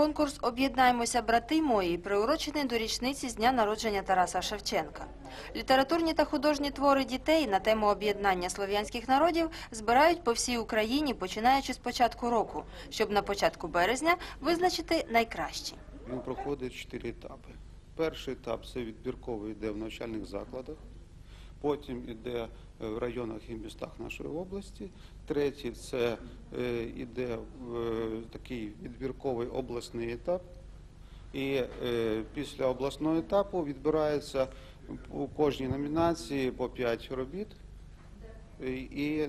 Конкурс Об'єднаймося, брати мої, приурочений до річниці з дня народження Тараса Шевченка. Літературні та художні твори дітей на тему об'єднання слов'янських народів збирають по всій Україні, починаючи з початку року, щоб на початку березня визначити найкращі. Він проходить чотири етапи. Перший етап це відбірковий йде в навчальних закладах, потім йде е, в районах і містах нашої області. Третій це е, йде в е, такий відбірковий обласний етап. І після обласного етапу відбирається у кожній номінації по 5 робіт. І-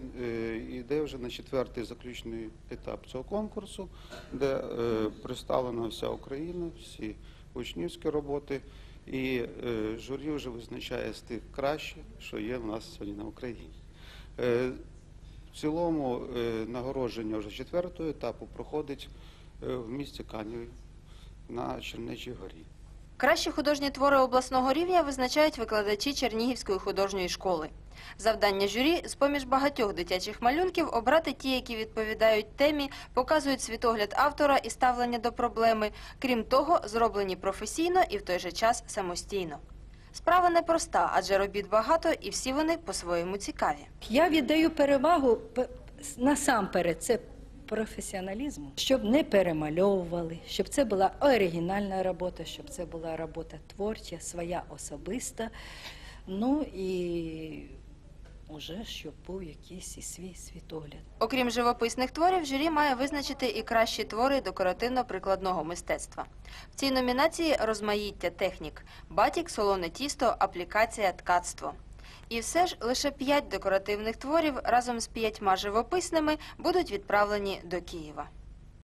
йде вже на четвертий заключний етап цього конкурсу, де представлена вся Україна, всі учнівські роботи, і е, журі вже визначає з тих краще, що є в нас сьогодні на Україні. Е, В цілому е, нагородження вже четвертого етапу проходить в місті Каніві на Чернечій горі. Кращі художні твори обласного рівня визначають викладачі Чернігівської художньої школи. Завдання журі з поміж багатьох дитячих малюнків обрати ті, які відповідають темі, показують світогляд автора і ставлення до проблеми. Крім того, зроблені професійно і в той же час самостійно. Справа непроста, адже робіт багато і всі вони по-своєму цікаві. Я віддаю перевагу насамперед це професіоналізму, щоб не перемальовували, щоб це була оригінальна робота, щоб це була робота творча, своя особиста. Ну і уже щоб був якийсь і свій світогляд. Окрім живописних творів, журі має визначити і кращі твори декоративно-прикладного мистецтва. В цій номінації розмаїття технік: батік, солоне тісто, аплікація, ткацтво. І все ж лише п'ять декоративних творів разом з п'ятьма живописними будуть відправлені до Києва.